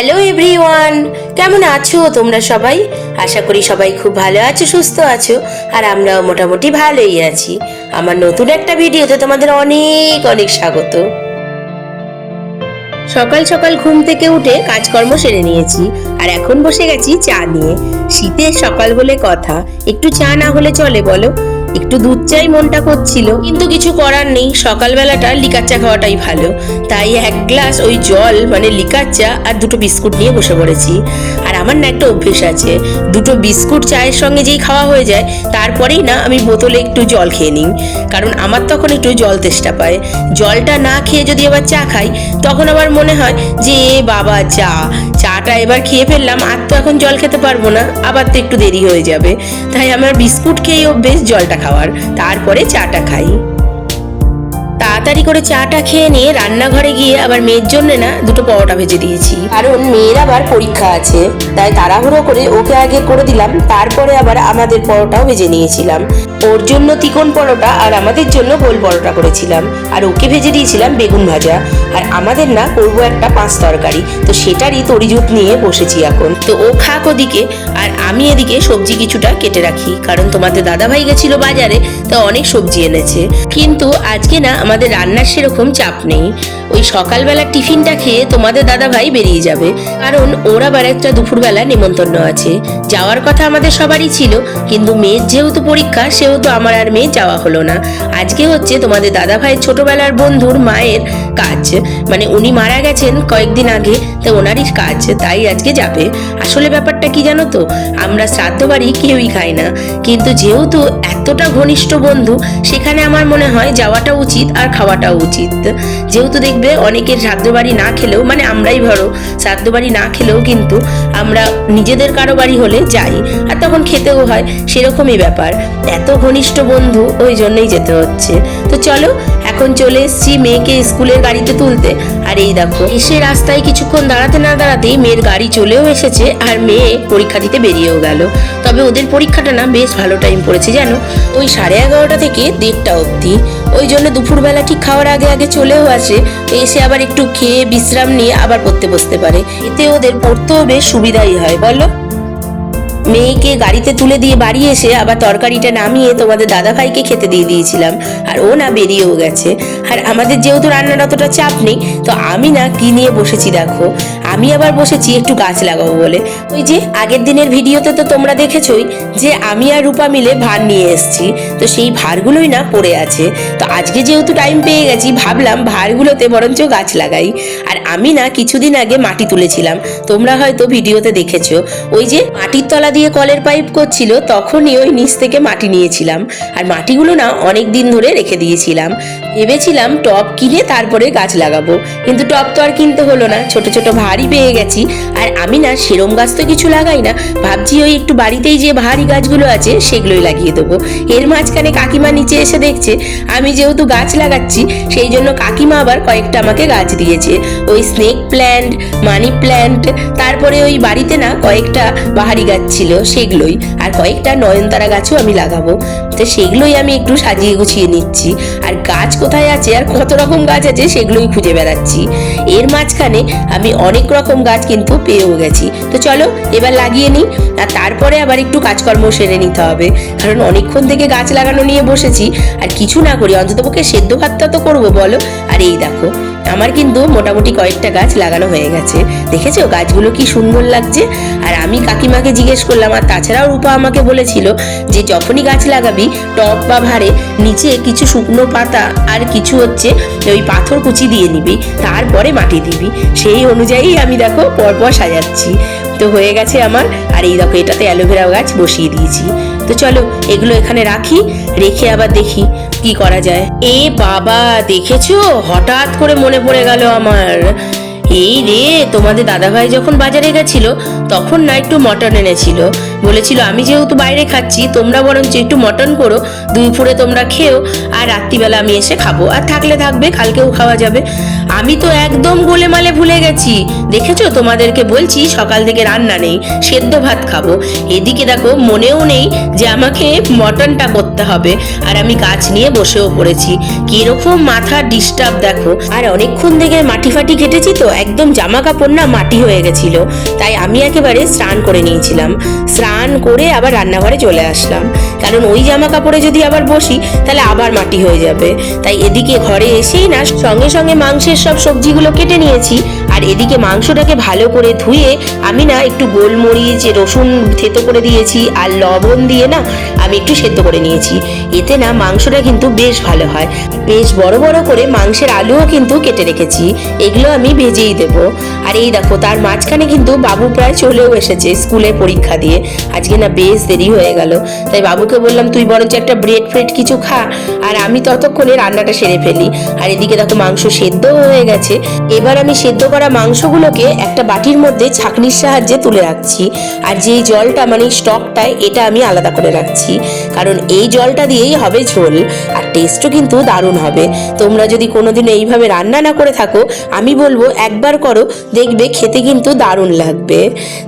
Hello everyone কেমন আছো তোমরা সবাই? আশা করি সবাই খুব ভালো আছো, সুস্থ আছো, আর আমরাও মোটামুটি ভালোই আছি। আমার নতুন একটা ভিডিওতে তোমাদের অনেক অনেক স্বাগত। সকাল সকাল ঘুম থেকে উঠে কাজকর্ম সেরে নিয়েছি, আর এখন বসে গেছি চা নিয়ে। শীতের সকাল বলে কথা, একটু চা না হলে চলে, বলো। একটু দুধ চাই মনটা করছিল। কিন্তু কিছু করার নেই, সকালবেলাটা লিকার চা খাওয়াটাই ভালো। তাই এক গ্লাস ওই জল মানে লিকার চা আর দুটো বিস্কুট নিয়ে বসে পড়েছি। আমার না একটা অভ্যেস আছে। দুটো বিস্কুট চায়ের সঙ্গে যেই খাওয়া হয়ে যায়, তারপরেই না আমি বোতলে একটু জল খেয়ে নিই। কারণ আমার তখন একটু জল তেষ্টা পায়। জলটা না খেয়ে যদি আবার চা খাই, তখন আবার মনে হয় যে, এ বাবা, চা। চাটা এবার খেয়ে ফেললাম, আর তো এখন জল খেতে পারব না। আবার তো একটু দেরি হয়ে যাবে। তাই আমার বিস্কুট খেয়েই অভ্যেস জলটা খাওয়ার। তারপরে চাটা খাই। তাড়াতাড়ি করে চাটা খেয়ে নিয়ে রান্নাঘরে গিয়ে আবার মেয়ের জন্য না দুটো পরোটা ভেজে দিয়েছি। কারণ মেয়ের আবার পরীক্ষা আছে তাই তাড়াহুড়ো করে ওকে আগে করে দিলাম তারপরে আবার আমাদের পরোটাও ভেজে নিয়েছিলাম। ওর জন্য তিকোন পরোটা আর আমাদের জন্য গোল পরোটা করেছিলাম। আর ওকে ভেজে দিয়েছিলাম বেগুন ভাজা। আর আমাদের না করব একটা পাঁচ তরকারি। তো সেটারই তরিজুট নিয়ে বসেছি এখন। তো ও খাক ওদিকে আর আমি এদিকে সবজি কিছুটা কেটে রাখি। কারণ তোমাদের দাদাভাই গেছিল বাজারে তো অনেক সবজি এনেছে। কিন্তু আজকে না আমাদের রান্নার সেরকম চাপ নেই। ওই সকালবেলা টিফিনটা খেয়ে তোমাদের দাদাভাই বেরিয়ে যাবে। কারণ ওর আবার একটা দুপুরবেলা নেমন্তন্ন আছে। যাওয়ার কথা আমাদের সবারই ছিল, কিন্তু মেয়ের যেহেতু পরীক্ষা, সেহেতু আমার আর মেয়ে যাওয়া হলো না। আজকে হচ্ছে তোমাদের দাদাভাইয়ের ছোটবেলার বন্ধুর মায়ের কাজ। মানে উনি মারা গেছেন কয়েকদিন আগে, তো ওনারই কাজ, তাই আজকে যাবে। আসলে ব্যাপারটা কি জানো তো? আমরা শ্রাদ্ধ বাড়ি কেউই খাই না। কিন্তু যেহেতু এতটা ঘনিষ্ঠ বন্ধু, সেখানে আমার মনে হয় যাওয়াটা উচিত আর খাওয়াটাও উচিত। যেহেতু দেখবে অনেকের শ্রাদ্ধ বাড়ি না খেলেও মানে আমরাই ধরো শ্রাদ্ধ বাড়ি না খেলেও কিন্তু আমরা নিজেদের কারও বাড়ি হলে যাই। আর তখন খেতেও হয়, সেরকমই ব্যাপার। এত ঘনিষ্ঠ বন্ধু, ওই জন্যই যেতে হচ্ছে। তো চলো এখন চলে এসেছি মেয়েকে স্কুলের গাড়িতে তুলতে। আর এই দেখো, এসে রাস্তায় কিছুক্ষণ দাঁড়াতে না দাঁড়াতেই মেয়ের গাড়ি চলেও এসেছে আর মেয়ে পরীক্ষা দিতে বেরিয়েও গেল। তবে ওদের পরীক্ষাটা না বেশ ভালো টাইম পড়েছে জানো? ওই সাড়ে এগারোটা থেকে দেড়টা অবধি। ওই জন্য দুপুরবেলা ঠিক খাওয়ার আগে আগে চলেও আসে। এসে আবার একটু খেয়ে বিশ্রাম নিয়ে আবার পড়তে বসতে পারে। এতে ওদের পড়তেও বেশ সুবিধাই হয়, বলো? মেয়েকে গাড়িতে তুলে দিয়ে বাড়ি এসে আবার তরকারিটা নামিয়ে তোমাদের দাদাভাইকে খেতে দিয়ে দিয়েছিলাম। আর ও না বেরিয়েও গেছে। আর আমাদের যেহেতু রান্নার অতটা চাপ নেই, তো আমি না কি নিয়ে বসেছি দেখো। আমি আবার বসেছি একটু গাছ লাগাবো বলে। ওই যে আগের দিনের ভিডিওতে তো তোমরা দেখেছই যে আমি আর রূপা মিলে ভার নিয়ে এসেছি। তো সেই ভারগুলোই না পড়ে আছে। তো আজকে যেহেতু টাইম পেয়ে গেছি, ভাবলাম ভারগুলোতে বরঞ্চ গাছ লাগাই। আর আমি না কিছুদিন আগে মাটি তুলেছিলাম। তোমরা হয়তো ভিডিওতে দেখেছ। ওই যে মাটির তলা দিয়ে কলের পাইপ করছিল, তখনই ওই নিচ থেকে মাটি নিয়েছিলাম। আর মাটিগুলো না অনেক দিন ধরে রেখে দিয়েছিলাম। ভেবেছিলাম টব কিনে তারপরে গাছ লাগাবো। কিন্তু টব তো আর কিনতে হলো না। ছোট ছোট ভারী পেয়ে গেছি। আর আমি না সেরম গাছ তো কিছু লাগাই না। ভাবছি ওই একটু বাড়িতেই যে ভারী গাছগুলো আছে, সেগুলোই লাগিয়ে দেবো। এর মাঝখানে কাকিমা নিচে এসে দেখছে, আমি যেহেতু গাছ লাগাচ্ছি, সেই জন্য কাকিমা আবার কয়েকটা আমাকে গাছ দিয়েছে। ওই স্নেক প্ল্যান্ট মানি প্ল্যান্ট তারপরে ওই বাড়িতে না কয়েকটা বাহারি গাছ ছিল সেগুলোই। আর কয়েকটা নয়নতারা গাছও আমি লাগাবো। তো সেগুলোই আমি একটু সাজিয়ে গুছিয়ে নিচ্ছি। আর গাছ কোথায় আছে আর কত রকম গাছ আছে সেগুলোই খুঁজে বেড়াচ্ছি। এর মাঝখানে আমি অনেক রকম গাছ কিন্তু পেয়েও গেছি। তো চলো, এবার লাগিয়ে নিই। আর তারপরে আবার একটু কাজকর্ম সেরে নিতে হবে। কারণ অনেকক্ষণ থেকে গাছ লাগানো নিয়ে বসেছি। আর কিছু না করি, অন্ততপক্ষে সেদ্ধ ভাতটা তো করব, বলো। আর এই দেখো আমার কিন্তু মোটামুটি কয়েকটা গাছ লাগানো হয়ে গেছে। দেখেছ? গাছগুলো কি সুন্দর লাগছে? আর আমি কাকিমাকে জিজ্ঞেস করলাম, আর তাছাড়াও রূপা আমাকে বলেছিল যে, যখনই গাছ লাগাবি টপ বা ভারে নিচে কিছু শুকনো পাতা আর কিছু হচ্ছে ওই পাথর কুচি দিয়ে নিবি, তারপরে মাটি দিবি। সেই অনুযায়ী আমি দেখো পরপর সাজাচ্ছি। তো হয়ে গেছে আমার। আর এই দেখো, এটাতে অ্যালোভেরা গাছ বসিয়ে দিয়েছি। তো চলো, এগুলো এখানে রাখি, রেখে আবার দেখি কি করা যায়। এ বাবা, দেখেছ? হঠাৎ করে মনে পড়ে গেল আমার। এই রে, তোমাদের দাদাভাই যখন বাজারে গেছিল, তখন না একটু মটন এনেছিল। বলেছিল, আমি যেহেতু বাইরে খাচ্ছি, তোমরা বরঞ্চ একটু মটন করো দুপুরে তোমরা খেও, আর রাত্রিবেলা আমি এসে খাব। আর থাকলে থাকবে, কালকেও খাওয়া যাবে। আমি তো একদম গোলেমালে ভুলে গেছি। দেখেছ? তোমাদেরকে বলছি, সকাল থেকে রান্না নেই, সেদ্ধ ভাত খাব। এদিকে দেখো, মনেও নেই যে আমাকে মটনটা করতে হবে, আর আমি গাছ নিয়ে বসেও পড়েছি। কীরকম মাথা ডিস্টার্ব দেখো। আর অনেকক্ষণ থেকে মাটি ফাটি কেটেছি তো, একদম জামা কাপড় না মাটি হয়ে গেছিল। তাই আমি একেবারে স্নান করে নিয়েছিলাম। স্নান করে আবার রান্নাঘরে চলে আসলাম। কারণ ওই জামা কাপড়ে যদি আবার বসি, তাহলে আবার মাটি হয়ে যাবে। তাই এদিকে ঘরে এসেই না, সঙ্গে সঙ্গে মাংসের সব সবজিগুলো কেটে নিয়েছি। আর এদিকে মাংসটাকে ভালো করে ধুয়ে আমি না একটু গোলমরিচ, রসুন থেতো করে দিয়েছি, আর লবণ দিয়ে না আমি একটু সেদ্ধ করে নিয়েছি। এতে না মাংসটা কিন্তু বেশ ভালো হয়। বেশ বড় বড় করে মাংসের আলুও কিন্তু কেটে রেখেছি। এগুলো আমি ভেজেই দেব। আর এই দেখো, তার মাঝখানে কিন্তু বাবু প্রায় চলেও এসেছে স্কুলে পরীক্ষা দিয়ে। আজকে না বেশ দেরি হয়ে গেল। তাই বাবুকে বললাম, তুই বরঞ্চ একটা ব্রেড ফ্রেড কিছু খা। আর আমি ততক্ষণে রান্নাটা সেরে ফেলি। আর এদিকে দেখো মাংস সেদ্ধ হয়ে গেছে। এবার আমি সেদ্ধ করা মাংসগুলোকে একটা বাটির মধ্যে ছাঁকনির সাহায্যে তুলে রাখছি। আর যেই জলটা মানে স্টকটায়, এটা আমি আলাদা করে রাখছি। কারণ এই জলটা দিয়েই হবে ঝোল, আর টেস্টও কিন্তু দারুণ হবে। তোমরা যদি কোনোদিন এইভাবে রান্না না করে থাকো, আমি বলব একবার করো, দেখবে খেতে কিন্তু দারুণ লাগবে।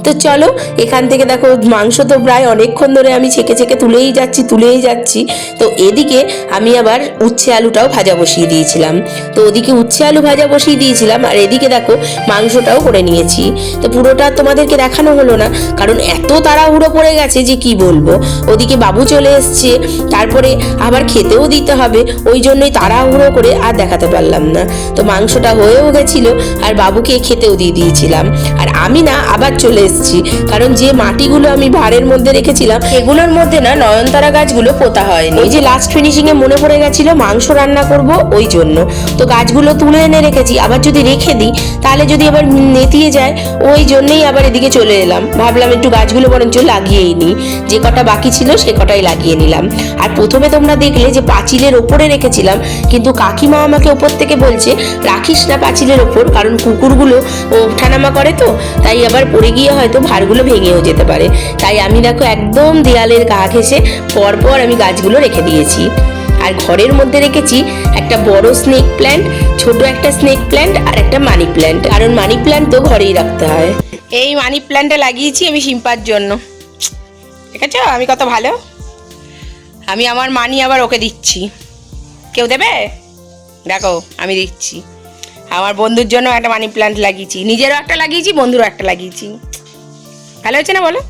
তো চলো, এখান থেকে দেখো, মাংস তো প্রায় অনেকক্ষণ ধরে আমি ছেঁকে ছেঁকে তুলেই যাচ্ছি তুলেই যাচ্ছি। তো এদিকে আমি আবার উচ্ছে আলুটাও ভাজা বসিয়ে দিয়েছিলাম। তো ওদিকে উচ্ছে আলু ভাজা বসিয়ে দিয়েছিলাম, আর এদিকে দেখো, মাংসটাও করে নিয়েছি। তো পুরোটা তোমাদেরকে দেখানো হলো না, কারণ এত তাড়াহুড়ো পড়ে গেছে যে কি বলব? ওদিকে বাবু চলে এসছে। তারপরে আবার খেতেও দিতে হবে। ওই জন্যই তাড়াহুড়ো করে আর দেখাতে পারলাম না। তো মাংসটা হয়েও গেছিল আর বাবুকে খেতেও দিয়ে দিয়েছিলাম। আর আমি না আবার চলে এসেছি। কারণ যে মাটিগুলো আমি ভাড়ের মধ্যে রেখেছিলাম এগুলোর মধ্যে না নয়নতারা গাছগুলো পোতা হয়নি। ওই যে লাস্ট ফিনিশিংয়ে মনে পড়ে গেছিল, মাংস রান্না করব ওই জন্য। তো গাছগুলো তুলে এনে রেখেছি। আবার যদি রেখে দিই, তাহলে যদি আবার নেতিয়ে যায়, ওই জন্যই আবার এদিকে চলে এলাম। ভাবলাম একটু গাছগুলো বরঞ্চ লাগিয়েই নিই। যে কটা বাকি ছিল, সে কটাই লাগিয়ে নিলাম। আর প্রথমে তোমরা দেখলে যে পাঁচিলের ওপরে রেখেছিলাম, কিন্তু কাকিমা আমাকে ওপর থেকে বলছে, রাখিস না পাঁচিলের ওপর, কারণ কুকুরগুলো ওঠানামা করে তো, তাই আবার পড়ে গিয়ে হয়তো ভারগুলো ভেঙেও যেতে পারে। তাই আমি দেখো একদম দেয়ালের গা ঘেসে পরপর আমি গাছগুলো রেখে দিয়েছি। আর ঘরের মধ্যে রেখেছি একটা বড় স্নেক প্ল্যান্ট ছোট একটা স্নেক প্ল্যান্ট আর একটা মানি প্ল্যান্ট কারণ মানি প্ল্যান্ট তো ঘরেই রাখতে হয়। এই মানি প্ল্যান্টটা লাগিয়েছি আমি শিম্পার জন্য। ঠিক আছে আমি কত ভালো? আমি আমার মানি আবার ওকে দিচ্ছি। কেউ দেবে? দেখো, আমি দিচ্ছি। আমার বন্ধুর জন্য একটা মানি প্ল্যান্ট লাগিয়েছি। নিজেরও একটা লাগিয়েছি, বন্ধুরও একটা লাগিয়েছি। ভালো হচ্ছে না বলো?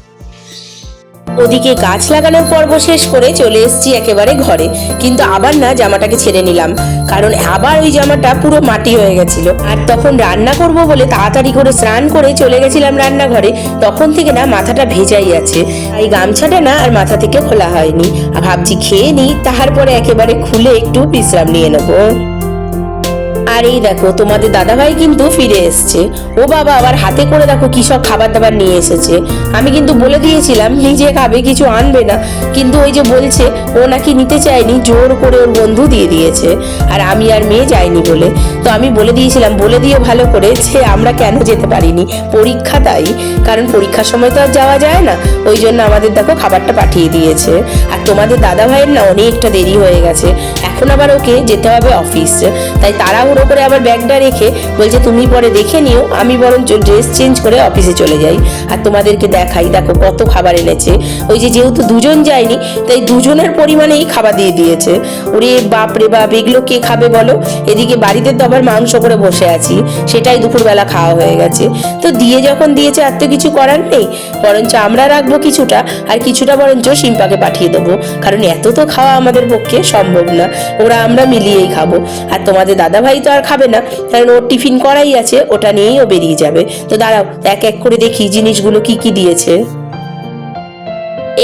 ওদিকে গাছ লাগানোর পর্ব শেষ করে চলে এসেছি একেবারে ঘরে। কিন্তু আবার না জামাটাকে ছেড়ে নিলাম। কারণ আবার ওই জামাটা পুরো মাটি হয়ে গেছিল। আর তখন রান্না করব বলে তাড়াতাড়ি করে স্নান করে চলে গেছিলাম রান্নাঘরে। তখন থেকে না মাথাটা ভেজাই আছে। এই গামছাটা না আর মাথা থেকে খোলা হয়নি। ভাবছি খেয়ে নিই, তারপরে একেবারে খুলে একটু বিশ্রাম নিয়ে নেব। আর এই দেখো, তোমাদের দাদাভাই কিন্তু ফিরে এসছে। ও বাবা আবার হাতে করে দেখো কি সব খাবার দাবার নিয়ে এসেছে। আমি কিন্তু বলে দিয়েছিলাম নিজে খাবে, কিছু আনবে না। কিন্তু ওই যে বলছে, ও নাকি নিতে চায়নি, জোর করে ওর বন্ধু দিয়ে দিয়েছে। আর আমি আর মেয়ে যাইনি বলে। তো আমি বলে দিয়েছিলাম, বলে দিয়ে ভালো করে যে আমরা কেন যেতে পারিনি। পরীক্ষা তাই, কারণ পরীক্ষার সময় তো আর যাওয়া যায় না। ওই জন্য আমাদের দেখো খাবারটা পাঠিয়ে দিয়েছে। আর তোমাদের দাদা ভাইয়ের না অনেকটা দেরি হয়ে গেছে। এখন আবার ওকে যেতে হবে অফিস। তাই তাড়াহুড়ো করে আবার ব্যাগটা রেখে বলছে, তুমি পরে দেখে নিও, আমি বরঞ্চ ড্রেস চেঞ্জ করে অফিসে চলে যাই আর তোমাদেরকে দেখাই। দেখো কত খাবার এনেছে। ওই যে যেহেতু দুজন যায়নি, তাই দুজনের পরিমাণেই খাবার দিয়ে দিয়েছে। ওরে বাপ রে বাপ, এগুলো কে খাবে বলো? এদিকে বাড়িতে তো আবার মাংস করে বসে আছি, সেটাই দুপুরবেলা খাওয়া হয়ে গেছে। তো দিয়ে যখন দিয়েছে আর তো কিছু করার নেই, বরঞ্চ আমরা রাখব কিছুটা আর কিছুটা বরঞ্চ শিম্পাকে পাঠিয়ে দেবো। কারণ এত তো খাওয়া আমাদের পক্ষে সম্ভব না, ওরা আমরা মিলিয়েই খাব। আর তোমাদের দাদাভাই তো আর খাবে না। কারণ ওর টিফিন করাই আছে, ওটা নিয়েই ও বেরিয়ে যাবে। তো দাঁড়াও, এক এক করে দেখি জিনিসগুলো কি কি দিয়েছে।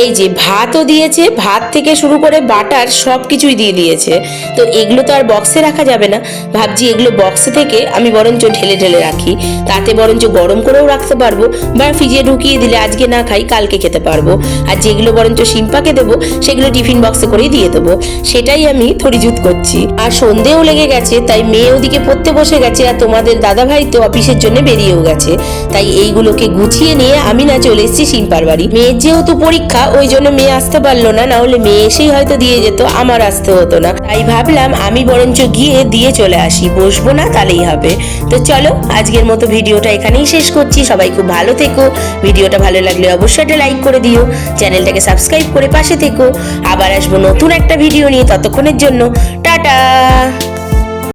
এই যে ভাতও দিয়েছে, ভাত থেকে শুরু করে বাটার সব কিছুই দিয়ে দিয়েছে। তো এগুলো তো আর বক্সে রাখা যাবে না। ভাবছি এগুলো বক্সে থেকে আমি বরঞ্চ ঢেলে ঢেলে রাখি। তাতে বরঞ্চ গরম করেও রাখতে পারব বা ফ্রিজে ঢুকিয়ে দিলে আজকে না খাই, কালকে খেতে পারব। আর যেগুলো বরঞ্চ সিম্পাকে দেবো, সেগুলো টিফিন বক্সে করেই দিয়ে দেবো। সেটাই আমি থরিজুত করছি। আর সন্ধেও লেগে গেছে, তাই মেয়ে ওদিকে পড়তে বসে গেছে আর তোমাদের দাদা ভাই তো অফিসের জন্য বেরিয়েও গেছে। তাই এইগুলোকে গুছিয়ে নিয়ে আমি না চলে এসেছি সিম্পার বাড়ি। মেয়ের যেহেতু পরীক্ষা ওই জন্য মেয়ে আসতে পারল না না হলে মেয়ে এসেই হয়তো দিয়ে যেত, আমার আসতে হতো না। তাই ভাবলাম আমি বরঞ্চ গিয়ে দিয়ে চলে আসি, বসবো না তাহলেই হবে। তো চলো, আজকের মতো ভিডিওটা এখানেই শেষ করছি, সবাই খুব ভালো থেকো। ভিডিওটা ভালো লাগলে অবশ্যই একটা লাইক করে দিও, চ্যানেলটাকে সাবস্ক্রাইব করে পাশে থেকো। আবার আসব নতুন একটা ভিডিও নিয়ে ততক্ষণের জন্য, টাটা!